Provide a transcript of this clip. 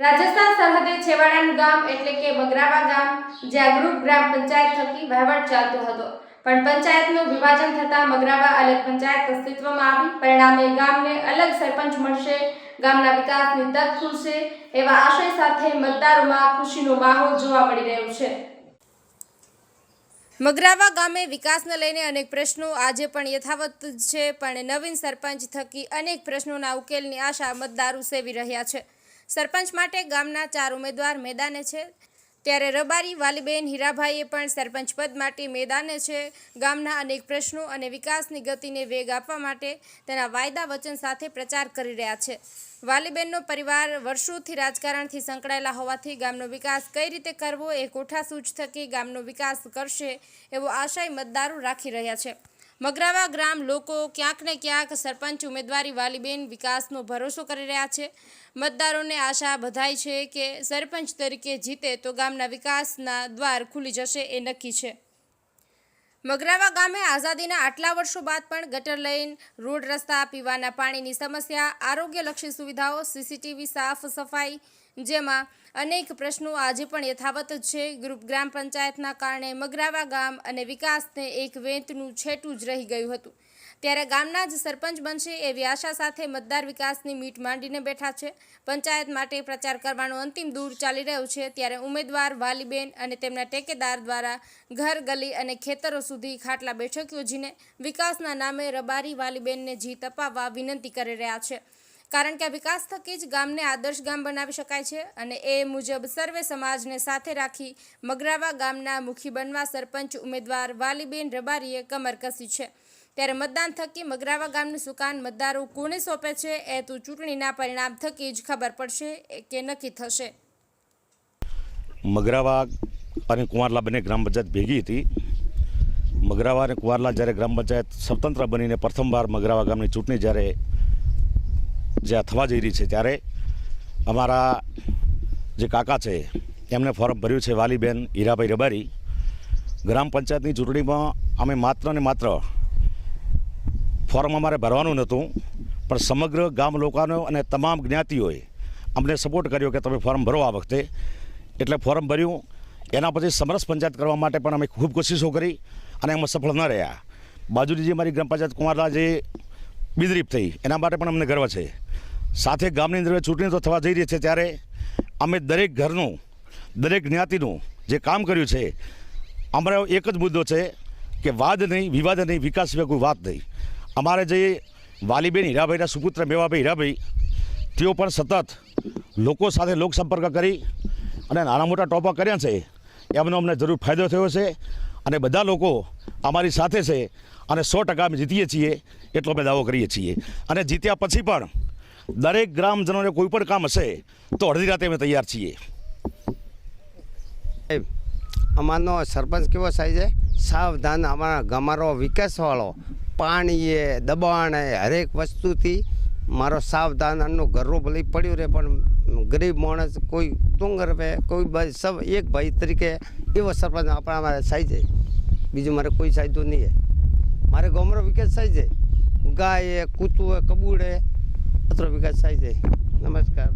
રાજસ્થાન સરહદે છેવાડાનું ગામ એટલે કે બગરાવા ગામ જ્યાં ગ્રુપ ગ્રામ પંચાયત થકી વહીવટ ચાલતો હતો. પણ પંચાયતનું વિભાજન થતાં મગરાવા અલગ પંચાયત અસ્તિત્વમાં આવી. પરિણામે ગામને અલગ સરપંચ મળશે, ગામના વિકાસની તક ખુલશે, એવા આશય સાથે મતદારોમાં ખુશીનો માહોલ જોવા મળી રહ્યો છે. મગરાવા ગામે વિકાસને લઈને અનેક પ્રશ્નો આજે પણ યથાવત છે, પણ નવીન સરપંચ થકી અનેક પ્રશ્નોના ઉકેલની આશા મતદારો સેવી રહ્યા છે. સરપંચ માટે ગામના ચાર ઉમેદવાર મેદાને છે. ત્યારે રબારી, વાલીબેન, હીરાભાઈએ પણ સરપંચ પદ માટે મેદાને છે. ગામના અનેક પ્રશ્નો અને વિકાસની ગતિને વેગ આપવા માટે તેના વાયદા વચન સાથે પ્રચાર કરી રહ્યા છે. વાલીબેનનો પરિવાર વર્ષોથી રાજકારણથી સંકળાયેલા હોવાથી ગામનો વિકાસ કઈ રીતે કરવો એ કોઠાસૂચ થકી ગામનો વિકાસ કરશે એવો આશય મતદારો રાખી રહ્યા છે. મગરાવા ગ્રામ લોકો ક્યાંક ને ક્યાંક સરપંચ ઉમેદવારી વાલીબેન વિકાસનો ભરોસો કરી રહ્યા છે. મતદારોને આશા બધાય છે કે સરપંચ તરીકે જીતે તો ગામના વિકાસના દ્વાર ખુલી જશે એ નક્કી છે. મગરાવા ગામે આઝાદીના આટલા વર્ષો બાદ પણ ગટર લાઇન રોડ રસ્તા, પીવાના પાણીની સમસ્યા, આરોગ્યલક્ષી સુવિધાઓ, સીસીટીવી સાફ સફાઈ જેમાં અનેક પ્રશ્નો આજે પણ યથાવત છે. ગ્રુપ ગ્રામ પંચાયતના કારણે મગરાવા ગામ અને વિકાસને એક વેંતનું છેટું જ રહી ગયું હતું. ત્યારે ગામના જ સરપંચ બનશે એવી આશા સાથે મતદાર વિકાસની મીટ માંડીને બેઠા છે. પંચાયત માટે પ્રચાર કરવાનો અંતિમ દૂર ચાલી રહ્યો છે ત્યારે ઉમેદવાર વાલીબેન અને તેમના ટેકેદાર દ્વારા ઘર, ગલી અને ખેતરો સુધી ખાટલા બેઠક યોજીને વિકાસના નામે રબારી વાલીબેનને જીત અપાવવા વિનંતી કરી રહ્યા છે. કારણ કે વિકાસ થકી જ ગામને આદર્શ ગામ બનાવી શકાય છે અને એ મુજબ સર્વે સમાજને સાથે રાખી મગરાવા ગામના મુખી બનવા સરપંચ, ઉમેદવાર, વાલીબેન રબારીએ કમર કસી છે. ત્યારે મતદાન થકી મગરાવા ગામનું સુકાન મતદારો કોને સોંપે છે એ તો ચૂંટણીના પરિણામ થકી જ ખબર પડશે કે નક્કી થશે. મગરાવા અને કુંવારલા બંને ગ્રામ પંચાયત ભેગી હતી. મગરાવા અને કુંવારલા જ્યારે ગ્રામ પંચાયત સ્વતંત્ર બનીને પ્રથમવાર મગરાવા ગામની ચૂંટણી જ્યારે જ્યાં થવા જઈ રહી છે ત્યારે અમારા જે કાકા છે એમને ફોર્મ ભર્યું છે વાલીબેન હીરાભાઈ રબારી. ગ્રામ પંચાયતની ચૂંટણીમાં અમે માત્ર ને માત્ર ફોર્મ અમારે ભરવાનું નહોતું, પણ સમગ્ર ગામ લોકોનો અને તમામ જ્ઞાતિઓએ અમને સપોર્ટ કર્યો કે તમે ફોર્મ ભરો આ વખતે. એટલે ફોર્મ ભર્યું. એના પછી સમરસ પંચાયત કરવા માટે પણ અમે ખૂબ કોશિશો કરી અને એમાં સફળ ન રહ્યા. બાજુની જે મારી ગ્રામ પંચાયત કુમારલા જે બિદરીફ થઈ, એના માટે પણ અમને ગર્વ છે. સાથે ગામની અંદર ચૂંટણી તો થવા જઈ રહી છે ત્યારે અમે દરેક ઘરનું, દરેક જ્ઞાતિનું જે કામ કર્યું છે, અમારો એક જ મુદ્દો છે કે વાદ નહીં, વિવાદ નહીં, વિકાસ સિવાય વાત નહીં. અમારે જે વાલીબેન હીરાભાઈના સુપુત્ર મેવાભાઈ હીરાભાઈ, તેઓ પણ સતત લોકો સાથે લોકસંપર્ક કરી અને નાના મોટા ટોપા કર્યા છે. એમનો અમને જરૂર ફાયદો થયો છે અને બધા લોકો અમારી સાથે છે અને સો ટકા અમે જીતીએ છીએ એટલો અમે દાવો કરીએ છીએ. અને જીત્યા પછી પણ દરેક ગ્રામજનોને કોઈ પણ કામ હશે તો અડધી રાતે અમે તૈયાર છીએ. અમારનો સરપંચ કેવો થાય છે? સાવધાન અમારા ગામારો વિકાસવાળો. પાણીએ, દબાણે હરેક વસ્તુથી મારો સાવધાન આનો ઘરનું ભલે પડ્યું રહે. પણ ગરીબ માણસ કોઈ તુંગ રહે કોઈ ભાઈ સબ એક ભાઈ તરીકે એવો સરપંચ આપણા મારે સાઈ છે બીજું મારે કોઈ સાયદો નહીં હે. મારે ગમરો વિકાસ થાય છે ગાય કૂતું કબૂડે અતરો વિકાસ થાય છે નમસ્કાર.